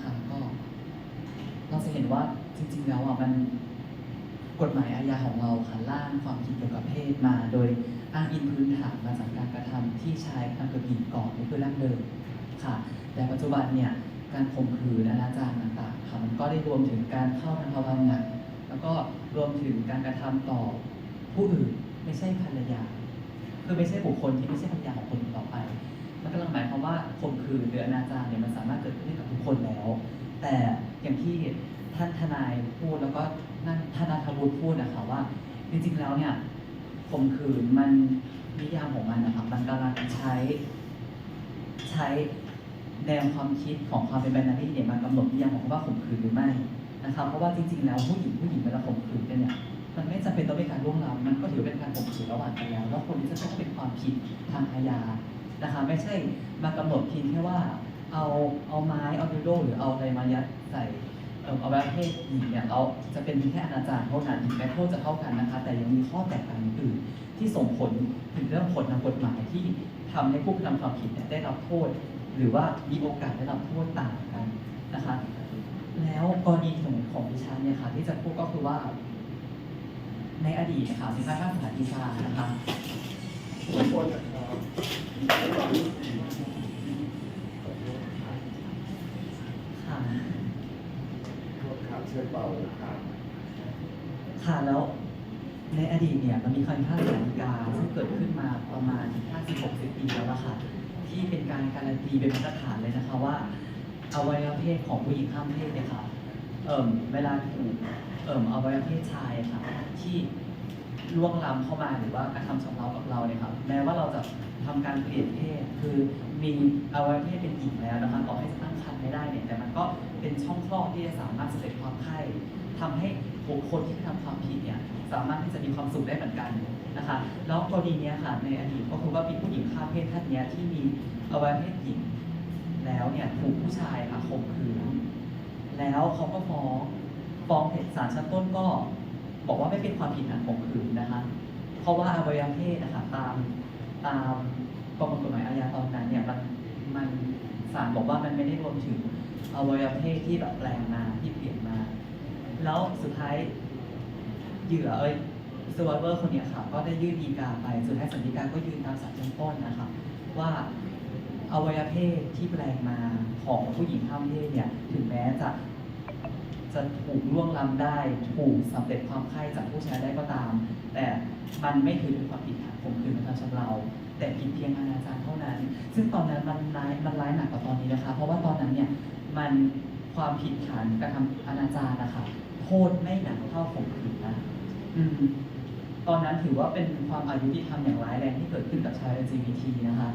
นะคะก็เราจะเห็นว่าจริง ๆ แล้วอะมันกฎหมายอาญาของเราค่ะร่างความผิดเกี่ยวกับเพศมา โดยอ้างอิงพื้นฐานมาจากการกระทำที่ชายทำกับหญิงก่อนนี่คือร่างเดิมค่ะ แต่ปัจจุบันเนี่ยการข่มขืนอนาจารต่างๆค่ะมันก็ได้รวมถึงการเข้าทางทวารหนักแล้วก็รวมถึงการกระทำต่อผู้อื่นไม่ใช่ภรรยา คือไม่ใช่บุคคลที่ไม่ใช่ภรรยาของคนอื่นต่อไป มันกำลังหมายความว่าข่มขืนหรืออนาจารเนี่ยมันสามารถเกิดขึ้นได้กับทุกคนแล้ว แต่อย่างที่ท่านทนายพูดแล้วก็นั่นท่านนัทวุฒิพูดนะคะว่า จริงๆแล้วเนี่ยข่มขืนมันนิยามของมันนะครับมันกำลังใช้ ใช้แนวความคิดของความเป็นแบนารีเนี่ยมากำหนดนิยามของคำว่าข่มขืนหรือไม่นะครับเพราะว่าจริง ๆ แล้วผู้หญิงผู้หญิงเวลาข่มขืนกันเนี่ยมันไม่จำเป็นต้องเป็นการล่วงล้ำมันก็ถือเป็นการข่มขืนระหว่างกันแล้วแล้วคนที่จะต้องเป็นความผิดทางอาญา นะคะไม่ใช่มากำหนดเพียงแค่ว่าเอาเอาไม้เอาดิโดหรือเอาอะไรมายัดใส่เอาไว้เพศหญิงเนี่ยเราจะเป็นแค่อนาจารเท่านั้นแม้โทษจะเท่ากันนะคะ แต่ยังมีข้อแตกต่างอื่นที่ส่งผลถึงเรื่องผลทางกฎหมายที่ทำให้ผู้กระทำความผิดเนี่ยได้รับโทษ หรือว่ามีโอกาสได้รับโทษต่างกันนะคะ แล้วกรณีของของดิฉันเนี่ยค่ะที่จะพูดก็คือว่า ในอดีตนะคะมีการตั้งสถานดีกานะคะ เชิญเบาครับค่ะแล้วในอดีตเนี่ยมันมีคำพิพากษาสารดีกาซึ่งเกิดขึ้นมาประมาณ 50-60 ปีแล้วอะค่ะ ที่เป็นการการันตีเป็นมาตรฐานเลยนะคะว่าอวัยวะเพศของผู้หญิงข้ามเพศเนี่ยค่ะเอ่มเวลาถูกเอ่มอวัยวะเพศชายค่ะที่ ล่วงล้ำเข้ามาหรือว่ากระทำชำเรากับเราเนี่ยค่ะแม้ว่าเราจะทำการเปลี่ยนเพศคือมีอวัยวะเพศเป็นหญิงแล้วนะคะต่อให้จะตั้งครรภ์ไม่ได้เนี่ยแต่มันก็เป็นช่องคลอดที่จะสามารถสำเร็จความใคร่ทำให้บุคคลที่กระทำความผิดเนี่ยสามารถที่จะมีความสุขได้เหมือนกันนะคะแล้วกรณีเนี้ยค่ะในอดีตก็คือว่ามีผู้หญิงข้ามเพศท่านเนี้ยที่มีอวัยวะเพศหญิง แล้วเนี่ยถูกผู้ชายค่ะข่มขืนแล้วเขาก็ฟ้องฟ้องศาลชั้นต้นก็ บอกว่าไม่เป็นความผิดฐานข่มขืนนะคะ เพราะว่าอวัยวะเพศนะคะตามตามประมวลกฎหมายอาญาตอนนั้นเนี่ยมันมันศาลบอกว่ามันไม่ได้รวมถึงอวัยวะเพศที่แบบแปลงมาที่เปลี่ยนมา แล้วสุดท้ายเหยื่อเอ้ยสวอเวอร์คนเนี้ยค่ะก็ได้ยื่นดีกาไปสุดท้ายสันติกาก็ยืนตามศาลชั้นต้นนะคะว่าอวัยวะเพศที่แปลงมาของผู้หญิงข้ามเพศเนี่ยถึงแม้จะ จะถูกล่วงล้ำได้ ถูกสำเร็จความใคร่จากผู้ชายได้ก็ตาม แต่มันไม่ถือเป็นความผิดฐานข่มขืนกระทำชำเรา แต่ผิดเพียงอนาจารเท่านั้น ซึ่งตอนนั้นมันร้ายมันร้ายหนักกว่าตอนนี้นะคะ เพราะว่าตอนนั้นเนี่ยมันความผิดฐานกระทำอนาจารนะคะโทษไม่หนักเท่าข่มขืนนะอืมตอนนั้นถือว่าเป็นความอายุที่ทำอย่างร้ายแรงที่เกิดขึ้นกับชาย LGBT นะคะ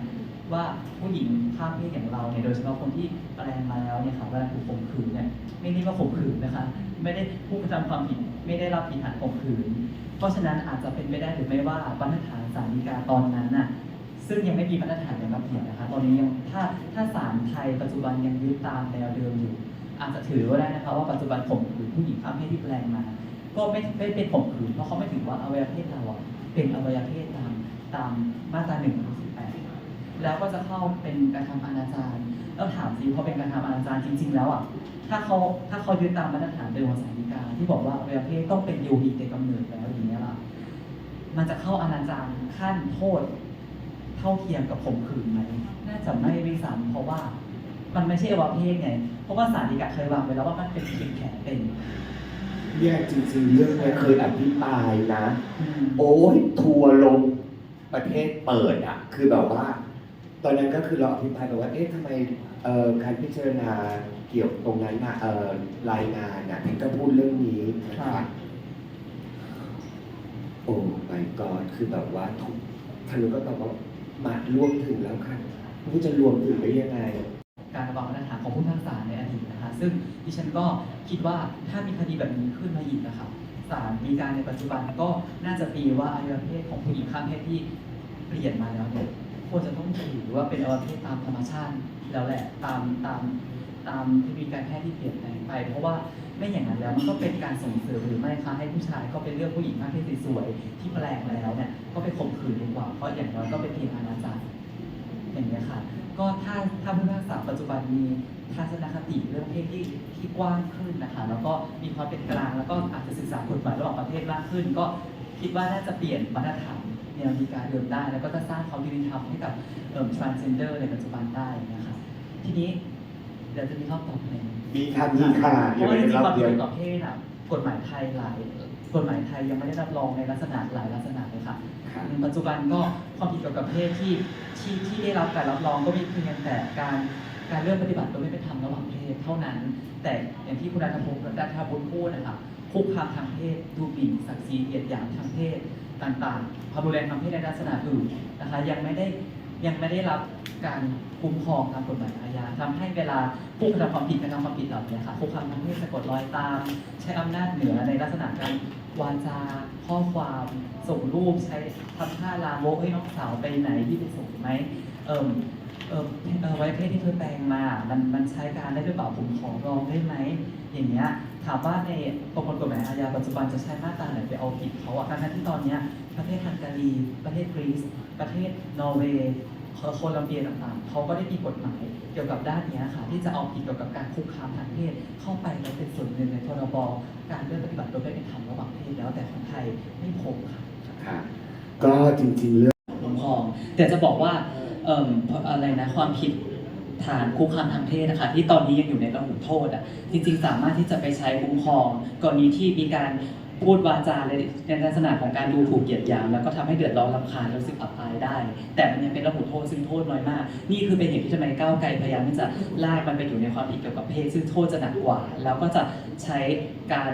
ว่าผู้หญิงข้ามเพศอย่างเราเนี่ยโดยเฉพาะคนที่แปลงมาแล้วเนี่ยค่ะเวลาถูกข่มขืนเนี่ยไม่เรียกว่าข่มขืนนะคะ ไม่ได้ผู้กระทำความผิดไม่ได้รับผิดฐานข่มขืน เพราะฉะนั้นอาจจะเป็นไปได้หรือไม่ว่าบรรทัดฐานสารีกาตอนนั้นน่ะซึ่งยังไม่มีบรรทัดฐานอย่างรับผิดนะคะตอนนี้ยังถ้าถ้าศาลไทยปัจจุบันยังยึดตามแนวเดิมอยู่ อาจจะถือว่าได้นะคะว่าปัจจุบันข่มขืนผู้หญิงข้ามเพศที่แปลงมา ก็ไม่ไม่เป็นข่มขืนเพราะเขาไม่ถือว่าอวัยวะเพศเราเป็นอวัยวะเพศตามตามมาตราหนึ่งถึงสิบแปด แล้วก็จะเข้าเป็นการทำอนาจารแล้วถามสิพอเป็นการทำอนาจารจริง ๆ แล้วอะถ้าเขาถ้าเขายึดตามมาตรฐานเดิมของสารดีกาที่บอกว่าอวัยวะเพศต้องเป็นโยฮีแต่กำเนิดแล้วอย่างเงี้ยล่ะมันจะเข้าอนาจารขั้นโทษ เท่าเทียมกับข่มขืนไหมน่าจะไม่ด้วยซ้ำเพราะว่ามันไม่ใช่อวัยวะเพศไง เพราะว่าสารดีกาเคยวางไว้แล้วว่ามันเป็นเพียงแค่เป็นแยกจริงๆเรื่องนี้เคยอภิปรายนะอืมโอ้ยทัวร์ลงประเทศเปิดอะ คือแบบว่า ตอนนั้นก็คือเราอภิปรายแบบว่า เอ๊ะทำไมเอ่อการพิจารณาเกี่ยวตรงนั้นน่ะเอ่อรายงานน่ะถึงก็พูดเรื่องนี้นะคะโอ้ my god คือแบบว่าทุกทะลุก็ตอบว่ามารวมถึงแล้วค่ะผู้จะรวมถึงได้ยังไง การวางมาตรฐานของผู้พิพากษาในอดีตนะคะซึ่งดิฉันก็คิดว่าถ้ามีคดีแบบนี้ขึ้นมาอีกนะคะศาลมีการในปัจจุบันก็น่าจะตีว่าอวัยวะเพศของผู้หญิงข้ามเพศที่เปลี่ยนมาแล้วเนี่ย ควรจะต้องถือว่าเป็นอวัยวะเพศตามธรรมชาติแล้วแหละตามตามตามเทคโนโลยีการแพทย์ที่เปลี่ยนแปลงไป เพราะว่าไม่อย่างนั้นแล้วมันก็เป็นการส่งเสริมหรือไม่คะให้ผู้ชายก็เป็นเรื่องผู้หญิงข้ามเพศสวยที่แปลงแล้วเนี่ยก็ไปข่มขืนดีกว่าเพราะอย่างน้อยก็เป็นเพียงอนาจารอย่างเงี้ค่ะ ก็ถ้าถ้าผู้พิพากษาปัจจุบันมีทัศนคติเรื่องเพศที่ที่กว้างขึ้นนะคะ แล้วก็มีความเป็นกลางแล้วก็อาจจะศึกษากฎหมายระหว่างประเทศมากขึ้น ก็คิดว่าน่าจะเปลี่ยนมาตรฐาน แนวดีการเดิมได้ แล้วก็จะสร้างความยุติธรรมให้กับเอ่อ transgender ในปัจจุบันได้นะคะทีนี้เดี๋ยวจะมีรอบต่อไปมีค่ะมีค่ะเพยังราะว่าไม่จได้ริงรับๆความเดีผิยวดต่อเพศอะกฎหมายไทยหลายกฎหมายไทยยังไม่ได้รับรองในลักษณะหลายลักษณะเลยค่ะ ค่ะอืมปัจจุบันก็ความผิดเกี่ยวกับเพศที่ที่ที่ได้รับการรับรองก็มีเพียงแต่การการเลือกปฏิบัติโดยไม่เป็นธรรมระหว่างเพศเท่านั้น แต่อย่างที่คุณรัฐพงศ์รัฐบุญพูดนะคะคุกคามทางเพศดูหมิ่นศักดิ์ศรีเหยียดหยามทางเพศ ต่างๆความรุนแรงทางเพศในลักษณะอื่นนะคะยังไม่ได้ยังไม่ได้รับการคุ้มครองตามกฎหมายอาญาทำให้เวลาผู้กระทำความผิดกระทำความผิดเหล่านี้ค่ะคุกคามทางเพศสะกดรอยตาม ใช้อำนาจเหนือในลักษณะการวาจาข้อความส่งรูปใช้ทำท่าลามกให้น้องสาวไปไหนที่ไปส่งไหมเอิมเอิมเออไว้เพศที่เธอแปลงมา มันมันใช้การได้หรือเปล่าผมขอรองได้ไหมอย่างเงี้ย ถามว่าในประมวลกฎหมายอาญาปัจจุบันจะใช้มาตราไหนไปเอาผิดเขาอะทั้งที่ตอนนี้ประเทศฮังการี ประเทศกรีซประเทศนอร์เวย์โคลัมเบียต่างๆเขาก็ได้มีกฎหมายเกี่ยวกับด้านนี้ค่ะที่จะเอาผิดเกี่ยวกับการคุกคามทางเพศเข้าไปแล้วเป็นส่วนหนึ่งในพรบการเลือกปฏิบัติโดยไม่เป็นธรรมระหว่างเพศแล้วแต่ของไทยไม่พบค่ะค่ะก็จริงๆเรื่องคุ้มครอง แต่จะบอกว่าเอ่มอะไรนะความผิด ฐานคุกคามทางเพศนะคะที่ตอนนี้ยังอยู่ในระหุโทษอะจริงๆ สามารถที่จะไปใช้คุ้มครองกรณีที่มีการ พูดวาจาในลักษณะของการดูถูกเหยียดหยามแล้วก็ทำให้เดือดร้อนรำคาญรู้สึกอับอายได้ แต่มันยังเป็นระหุโทษซึ่งโทษน้อยมาก นี่คือเป็นเหตุที่ทำไมก้าวไกลพยายามที่จะลากมันไปอยู่ในความผิดเกี่ยวกับเพศซึ่งโทษจะหนักกว่า แล้วก็จะใช้การ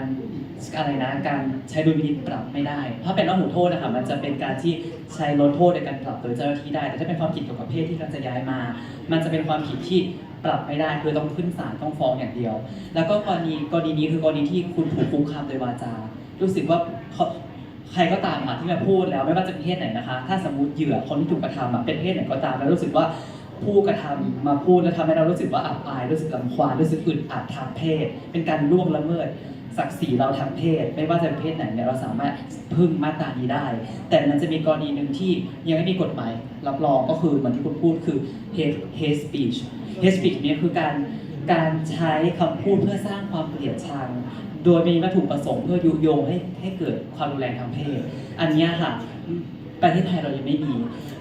อะไรนะการใช้ดุลพินิจปรับไม่ได้ ถ้าเป็นระหุโทษนะคะมันจะเป็นการที่ใช้ลดโทษในการปรับโดยเจ้าหน้าที่ได้ แต่ถ้าเป็นความผิดเกี่ยวกับเพศที่กำลังจะย้ายมา มันจะเป็นความผิดที่ปรับไม่ได้คือต้องขึ้นศาลต้องฟ้องอย่างเดียว แล้วก็กรณีกรณีนี้คือกรณีที่คุณถูกคุกคามโดยวาจา รู้สึกว่าเขาใครก็ตามค่ะที่มาพูดแล้วไม่ว่าจะเป็นเพศไหนนะคะ ถ้าสมมติเหยื่อคนที่ถูกกระทำอะเป็นเพศไหนก็ตามแล้วรู้สึกว่าผู้กระทำมาพูดแล้วทำให้เรารู้สึกว่าอับอายรู้สึกลำควานรู้สึกอึดอัดทางเพศ เป็นการล่วงละเมิดศักดิ์ศรีเราทางเพศ ไม่ว่าจะเป็นเพศไหนเนี่ยเราสามารถพึ่งมาตรานี้ได้ แต่มันจะมีกรณีหนึ่งที่ยังไม่มีกฎหมายรับรองก็คือเหมือนที่คุณพูดคือ hate hate speech hate speech เนี่ยคือการการใช้คำพูดเพื่อสร้างความเกลียดชัง โดยมีวัตถุประสงค์เพื่อยุยงให้ให้เกิดความรุนแรงทางเพศ อันนี้ค่ะประเทศไทยเรายังไม่มี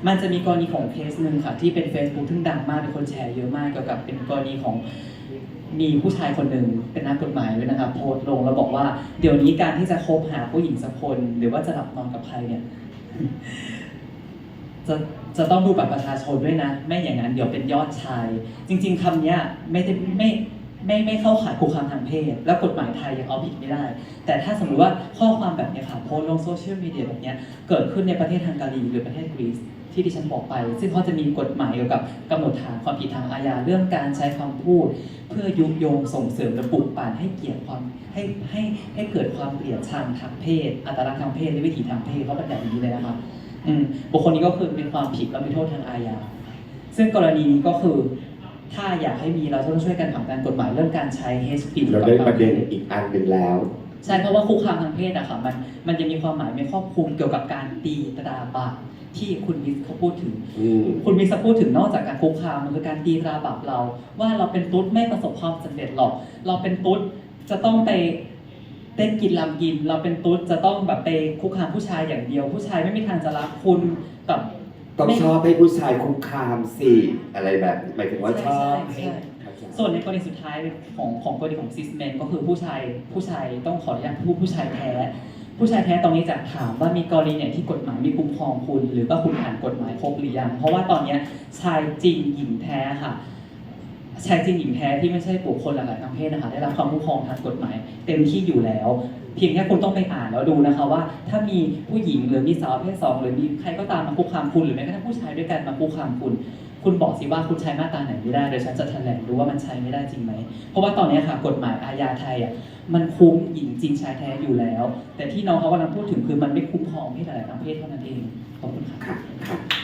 มันจะมีกรณีของเคสหนึ่งค่ะ ที่เป็น Facebook ที่ดังมากเป็นคนแชร์เยอะมากเกี่ยวกับเป็นกรณีของมีผู้ชายคนหนึ่งเป็นนักกฎหมายด้วยนะครับโพสต์ลงแล้วบอกว่าเดี๋ยวนี้การที่จะคบหาผู้หญิงสักคน หรือว่าจะหลับนอนกับใครเนี่ยจะจะต้องดูบัตรประชาชนด้วยนะ ไม่อย่างนั้นเดี๋ยวเป็นยอดชาย จริง ๆคำนี้ไม่ได้ไม่ ไม่ไม่เข้าข่ายคุกคามทางเพศ และกฎหมายไทยยังเอาผิดไม่ได้ แต่ถ้าสมมติว่าข้อความแบบนี้ค่ะโพสลงโซเชียลมีเดียแบบนี้เกิดขึ้นในประเทศฮังการีหรือประเทศกรีซที่ดิฉันบอกไป ซึ่งเขาจะมีกฎหมายเกี่ยวกับกำหนดฐานความผิดทางอาญาเรื่องการใช้คำพูด เพื่อยุยงส่งเสริมและปลุกปั่นให้เกลียดความให้ให้ให้เกิดความเกลียดชังทางเพศ อัตลักษณ์ทางเพศและวิถีทางเพศเขาเป็นแบบนี้เลยนะคะบุคคลนี้ก็คือเป็นความผิดและมีโทษทางอาญาซึ่งกรณีนี้ก็คือ ถ้าอยากให้มีเราต้องช่วยกันผลักดันกฎหมายเรื่องการใช้ hate speech เราได้ประเด็นอีกอันหนึ่งแล้ว ใช่เพราะว่าคุกคามทางเพศอะค่ะมันมันจะมีความหมายไม่ครอบคลุมเกี่ยวกับการตีตราบาปที่คุณวิสเขาพูดถึงอืมคุณวิสพูดถึงนอกจากการคุกคามมันคือการตีตราบาปเรา ว่าเราเป็นตุ๊ดไม่ประสบความสำเร็จหรอก เราเป็นตุ๊ดจะต้องไปเต้นกินลำกิน เราเป็นตุ๊ดจะต้องแบบไปคุกคามผู้ชายอย่างเดียว ผู้ชายไม่มีทางจะรักคุณกับ ต้องไม่ชอบให้ผู้ชายคุกคามสิอะไรแบบหมายถึงว่าชอบใช่ให้ใช่ ส่วนในกรณีสุดท้ายของของกรณีของซิสแมนก็คือผู้ชายผู้ชายต้องขออนุญาตพูดผู้ชายแท้ ผู้ชายแท้ตรงนี้จะถามว่ามีกรณีไหนที่กฎหมายมีคุ้มครองคุณ หรือว่าคุณอ่านกฎหมายครบหรือยังเพราะว่าตอนเนี้ยชายจริงหญิงแท้ค่ะชายจริงหญิงแท้ที่ไม่ใช่บุคคลหลากหลายทางเพศนะคะได้รับความคุ้มครองทางกฎหมาย เต็มที่อยู่แล้ว เพียงแค่คุณต้องไปอ่านแล้วดูนะคะว่า ถ้ามีผู้หญิงหรือมีสาวเพศสองหรือมีใครก็ตามมาคุกคามคุณหรือแม้กระทั่งผู้ชายด้วยกันมาคุกคามคุณ คุณบอกสิว่าคุณใช้มาตราไหนไม่ได้เดี๋ยวฉันจะแถลงดูว่ามันใช้ไม่ได้จริงไหมเพราะว่าตอนนี้ค่ะกฎหมายอาญาไทยอะมันคุ้มหญิงจริงชายแท้อยู่แล้ว แต่ที่น้องเขากำลังพูดถึงคือมันไม่คุ้มครองเพศหลายๆทางเพศเท่านั้นเองขอบคุณค่ะ